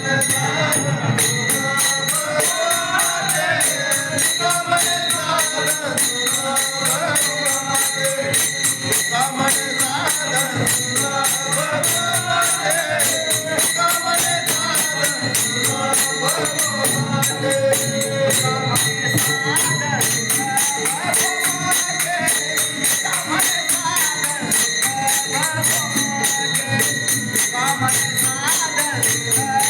Christmas.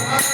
Deus.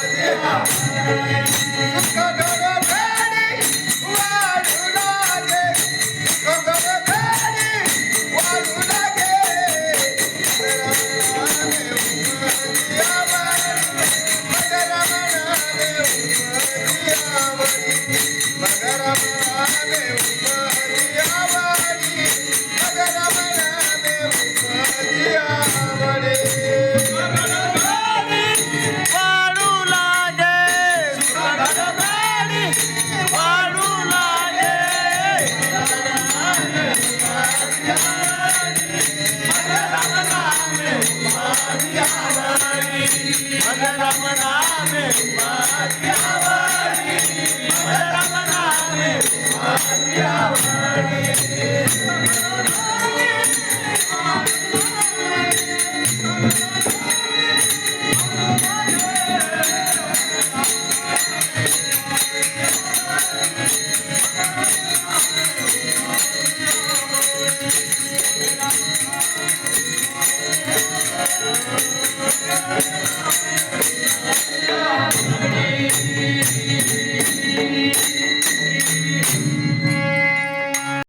Yeah.